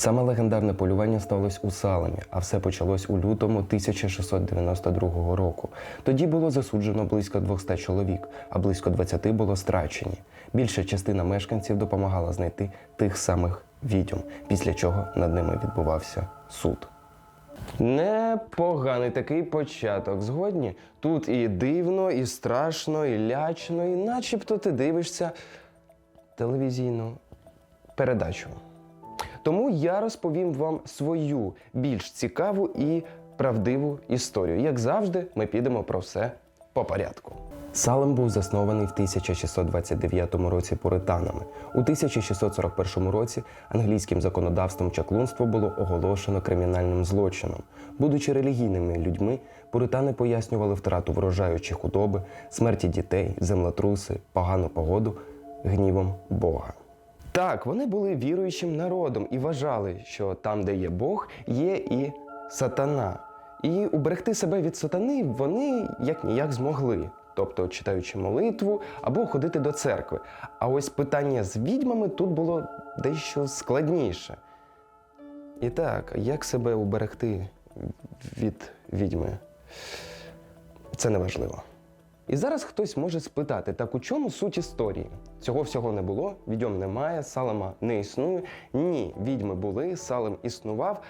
Саме легендарне полювання сталося у Салемі, а все почалось у лютому 1692 року. Тоді було засуджено близько 200 чоловік, а близько 20 було страчені. Більша частина мешканців допомагала знайти тих самих відьом, після чого над ними відбувався суд. Непоганий такий початок. Згодні? Тут і дивно, і страшно, і лячно, і начебто ти дивишся телевізійну передачу. Тому я розповім вам свою більш цікаву і правдиву історію. Як завжди, ми підемо про все по порядку. Салем був заснований в 1629 році пуританами. У 1641 році англійським законодавством чаклунство було оголошено кримінальним злочином. Будучи релігійними людьми, пуритани пояснювали втрату врожаю чи худоби, смерті дітей, землетруси, погану погоду гнівом Бога. Так, вони були віруючим народом і вважали, що там, де є Бог, є і сатана. І уберегти себе від сатани вони як ніяк змогли, тобто читаючи молитву або ходити до церкви. А ось питання з відьмами тут було дещо складніше. І так, як себе уберегти від відьми? Це неважливо. І зараз хтось може спитати, так у чому суть історії? Цього всього не було, відьом немає, салема не існує. Ні, відьми були, салем існував,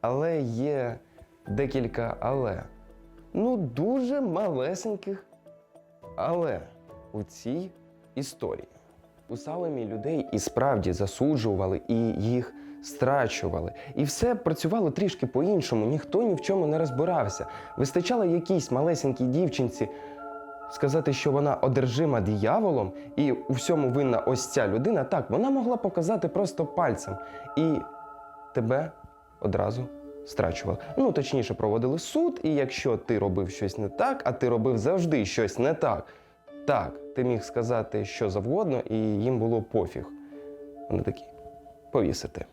але є декілька але. Ну, дуже малесеньких але у цій історії. У Салемі людей і справді засуджували і їх страчували. І все працювало трішки по-іншому, ніхто ні в чому не розбирався. Вистачало якійсь малесенькій дівчинці сказати, що вона одержима дияволом, і у всьому винна ось ця людина. Так, вона могла показати просто пальцем. І тебе одразу страчували. Ну, точніше, проводили суд, і якщо ти робив щось не так, а ти робив завжди щось не так, так, ти міг сказати що завгодно, і їм було пофіг. Вони такі повісити.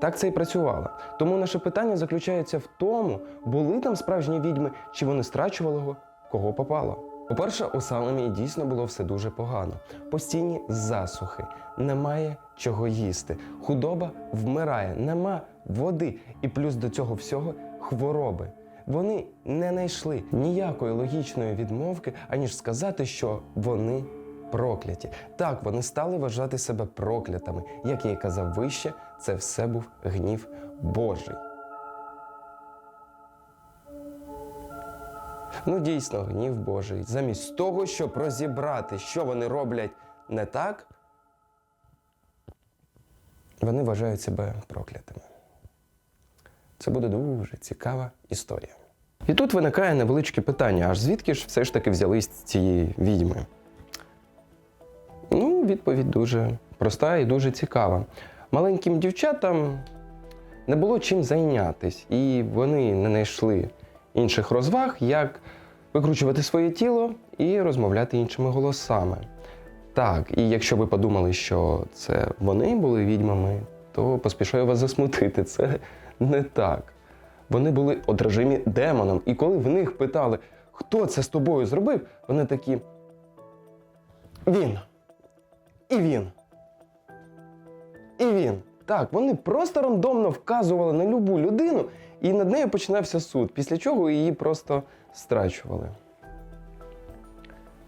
Так це і працювало. Тому наше питання заключається в тому, були там справжні відьми, чи вони страчували кого попало. По-перше, у Салемі дійсно було все дуже погано. Постійні засухи, немає чого їсти. Худоба вмирає, нема води. І плюс до цього всього хвороби. Вони не знайшли ніякої логічної відмовки, аніж сказати, що вони прокляті. Так, вони стали вважати себе проклятими. Як я й казав вище, це все був гнів Божий. Ну, дійсно, гнів Божий. Замість того, щоб розібрати, що вони роблять не так, вони вважають себе проклятими. Це буде дуже цікава історія. І тут виникає невеличке питання: аж звідки ж все ж таки взялись ці відьми? Відповідь дуже проста і дуже цікава. Маленьким дівчатам не було чим зайнятись, і вони не знайшли інших розваг, як викручувати своє тіло і розмовляти іншими голосами. Так, і якщо ви подумали, що це вони були відьмами, то поспішаю вас засмутити. Це не так. Вони були одержимі демоном. І коли в них питали, хто це з тобою зробив, вони такі. Він. І він. І він. Так, вони просто рандомно вказували на любу людину, і над нею починався суд, після чого її просто страчували.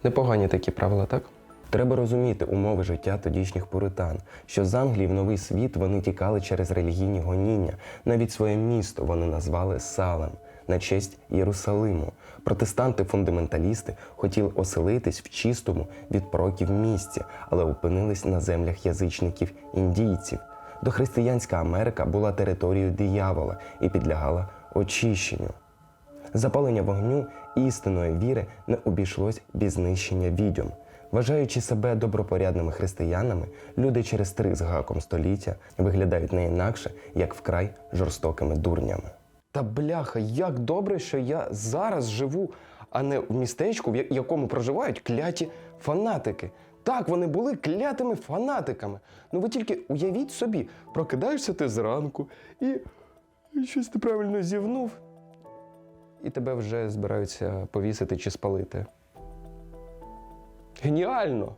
Непогані такі правила, так? Треба розуміти умови життя тодішніх пуритан, що з Англії в новий світ вони тікали через релігійні гоніння. Навіть своє місто вони назвали Салем на честь Єрусалиму. Протестанти-фундаменталісти хотіли оселитись в чистому від пороків місці, але опинились на землях язичників індійців. Дохристиянська Америка була територією диявола і підлягала очищенню. Запалення вогню істинної віри не обійшлось без знищення відьом. Вважаючи себе добропорядними християнами, люди через три з гаком століття виглядають не інакше, як вкрай жорстокими дурнями. Та бляха, як добре, що я зараз живу, а не в містечку, в якому проживають кляті фанатики. Так, вони були клятими фанатиками. Ну ви тільки уявіть собі, прокидаєшся ти зранку і щось неправильно зівнув, і тебе вже збираються повісити чи спалити. Геніально!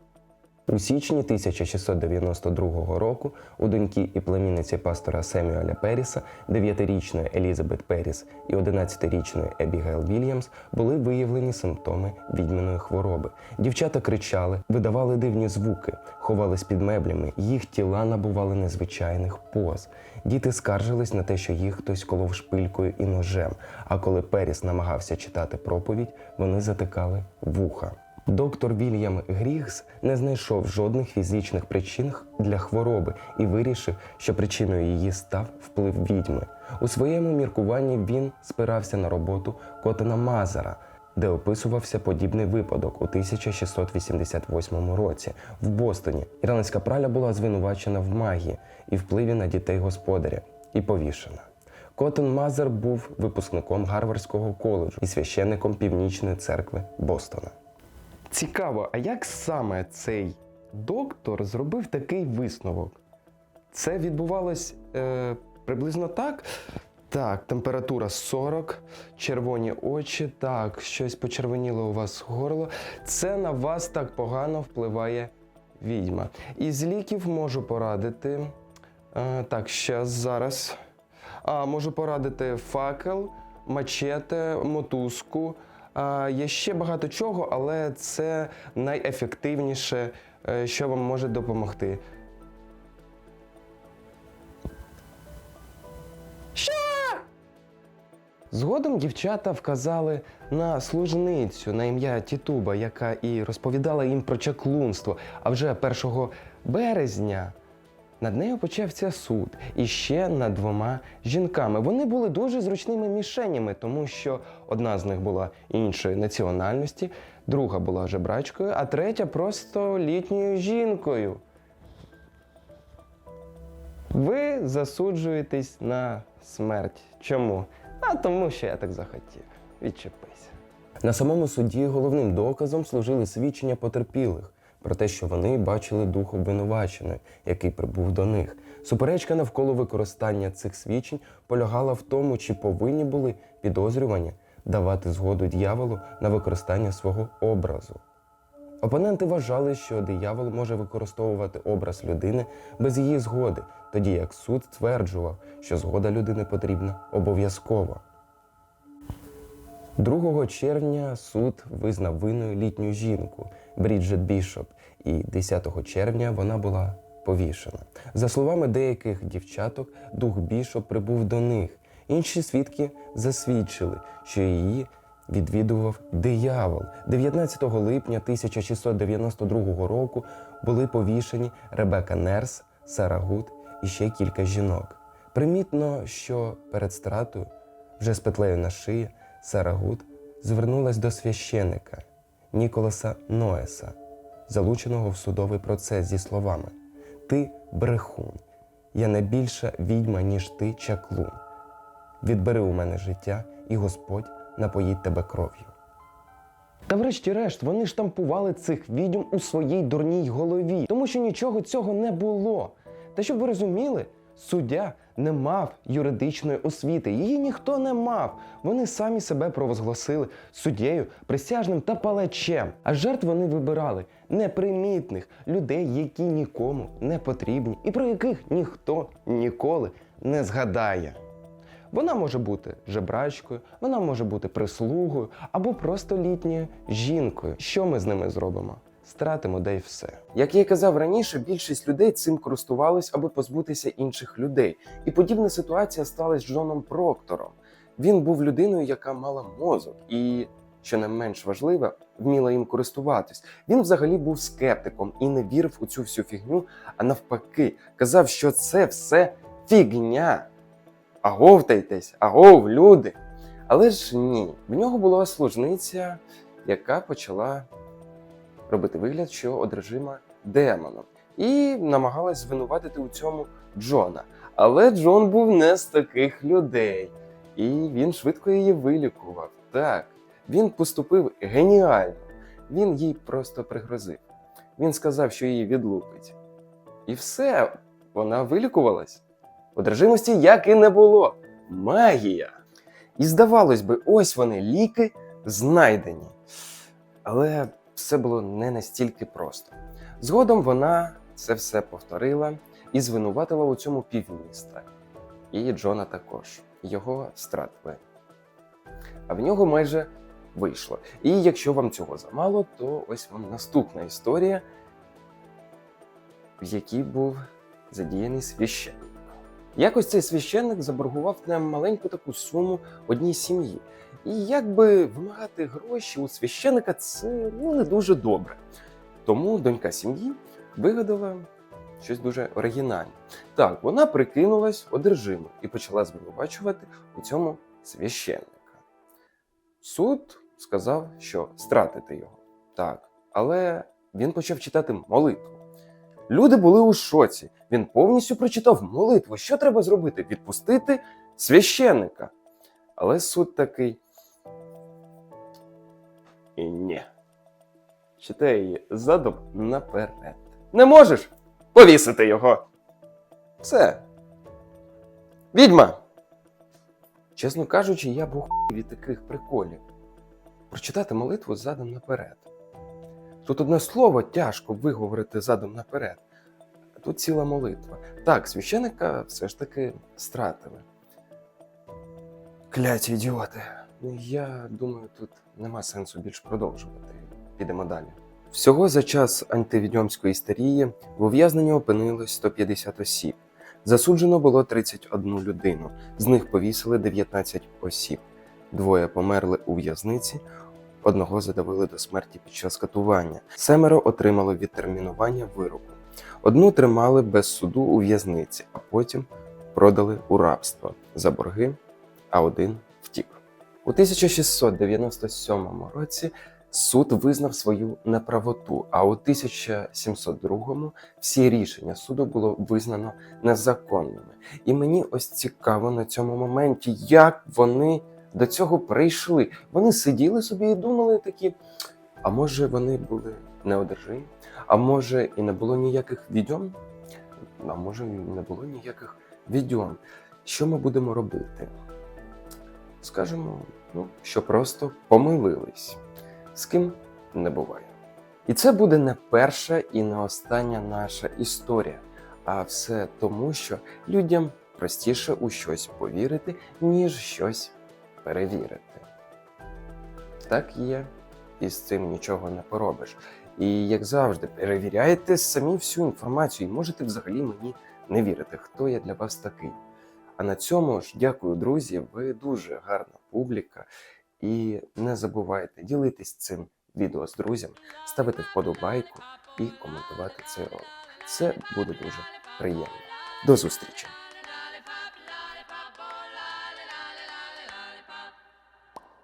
У січні 1692 року у доньки і племінниці пастора Семюеля Періса, 9-річної Елізабет Періс і 11-річної Ебігейл Вільямс були виявлені симптоми відьминої хвороби. Дівчата кричали, видавали дивні звуки, ховались під меблями, їх тіла набували незвичайних поз. Діти скаржились на те, що їх хтось колов шпилькою і ножем. А коли Періс намагався читати проповідь, вони затикали вуха. Доктор Вільям Грігс не знайшов жодних фізичних причин для хвороби і вирішив, що причиною її став вплив відьми. У своєму міркуванні він спирався на роботу Котена Мазара, де описувався подібний випадок у 1688 році в Бостоні. Ірландська праля була звинувачена в магії і впливі на дітей господаря і повішена. Котен Мазер був випускником Гарвардського коледжу і священником Північної церкви Бостона. Цікаво, а як саме цей доктор зробив такий висновок? Це відбувалось е, приблизно так. Так, температура 40, червоні очі, так, щось почервоніло у вас горло. Це на вас так погано впливає відьма. Із ліків можу порадити. Е, так, ще зараз. А, можу порадити факел, мачете, мотузку. А, є ще багато чого, але це найефективніше, е, що вам може допомогти. Що? Згодом дівчата вказали на служницю на ім'я Тітуба, яка і розповідала їм про чаклунство. А вже 1 березня над нею почався суд і ще над двома жінками. Вони були дуже зручними мішенями, тому що одна з них була іншої національності, друга була жебрачкою, а третя просто літньою жінкою. Ви засуджуєтесь на смерть. Чому? А тому, що я так захотів. Відчепися. На самому суді головним доказом служили свідчення потерпілих про те, що вони бачили дух обвинуваченої, який прибув до них. Суперечка навколо використання цих свідчень полягала в тому, чи повинні були підозрювані давати згоду дьяволу на використання свого образу. Опоненти вважали, що диявол може використовувати образ людини без її згоди, тоді як суд стверджував, що згода людини потрібна обов'язково. 2 червня суд визнав винною літню жінку Бріджет Бішоп, і 10 червня вона була повішена. За словами деяких дівчаток, дух Бішоп прибув до них. Інші свідки засвідчили, що її відвідував диявол. 19 липня 1692 року були повішені Ребека Нерс, Сара Гуд і ще кілька жінок. Примітно, що перед стратою, вже з петлею на шиї, Сара Гуд звернулась до священика Ніколаса Ноеса, залученого в судовий процес зі словами: Ти брехун, я не більша відьма, ніж ти чаклун. Відбери у мене життя, і Господь напоїть тебе кров'ю. Та врешті-решт вони штампували цих відьом у своїй дурній голові, тому що нічого цього не було. Та щоб ви розуміли, суддя не мав юридичної освіти, її ніхто не мав. Вони самі себе провозгласили суддєю, присяжним та палачем. А жертв вони вибирали непримітних людей, які нікому не потрібні, і про яких ніхто ніколи не згадає. Вона може бути жебрачкою, вона може бути прислугою або просто літньою жінкою. Що ми з ними зробимо? Стратимо де й все. Як я й казав раніше, більшість людей цим користувались, аби позбутися інших людей. І подібна ситуація сталася з Джоном Проктором. Він був людиною, яка мала мозок, і, що не менш важливе, вміла їм користуватись. Він взагалі був скептиком і не вірив у цю всю фігню, а навпаки, казав, що це все фігня. Аговтайтесь, агов, люди. Але ж ні, в нього була служниця, яка почала робити вигляд, що одержима демоном, і намагалась звинуватити у цьому Джона. Але Джон був не з таких людей, і він швидко її вилікував. Так, він поступив геніально. Він їй просто пригрозив. Він сказав, що її відлупить. І все, вона вилікувалась. Одержимості як і не було. Магія. І здавалось би, ось вони ліки знайдені. Але все було не настільки просто. Згодом вона це все повторила і звинуватила у цьому півміста. І Джона також. Його стратили. А в нього майже вийшло. І якщо вам цього замало, то ось вам наступна історія, в якій був задіяний священник. Якось цей священник заборгував на маленьку таку суму одній сім'ї. І якби вимагати гроші у священика це ну, не дуже добре. Тому донька сім'ї вигадала щось дуже оригінальне. Так, вона прикинулась одержимою і почала звинувачувати у цьому священника. Суд сказав, що стратити його. Так, але він почав читати молитву. Люди були у шоці. Він повністю прочитав молитву. Що треба зробити? Відпустити священника. Але суд такий. І ні. Читає її задом наперед. Не можеш повісити його. Все. Відьма. Чесно кажучи, я був від таких приколів. Прочитати молитву задом наперед. Тут одне слово тяжко виговорити задом наперед. Тут ціла молитва. Так, священика все ж таки стратили. Кляті ідіоти. Ну, я думаю, тут нема сенсу більш продовжувати. Підемо далі. Всього за час антивідьомської істерії в ув'язненні опинилось 150 осіб. Засуджено було 31 людину, з них повісили 19 осіб. Двоє померли у в'язниці, одного задавили до смерті під час катування. Семеро отримали відтермінування вироку. Одну тримали без суду у в'язниці, а потім продали у рабство за борги, а один втік. У 1697 році суд визнав свою неправоту, а у 1702 всі рішення суду було визнано незаконними. І мені ось цікаво на цьому моменті, як вони до цього прийшли. Вони сиділи собі і думали такі. А може вони були неодержимі? А може і не було ніяких відьом? А може і не було ніяких відьом. Що ми будемо робити? Скажемо, ну, що просто помилились. З ким не буває. І це буде не перша і не остання наша історія, а все тому, що людям простіше у щось повірити, ніж щось перевірити. Так є, і з цим нічого не поробиш. І як завжди, перевіряйте самі всю інформацію і можете взагалі мені не вірити, хто я для вас такий. А на цьому ж дякую, друзі. Ви дуже гарна публіка. І не забувайте ділитись цим відео з друзями, ставити вподобайку і коментувати цей ролик. Це буде дуже приємно. До зустрічі!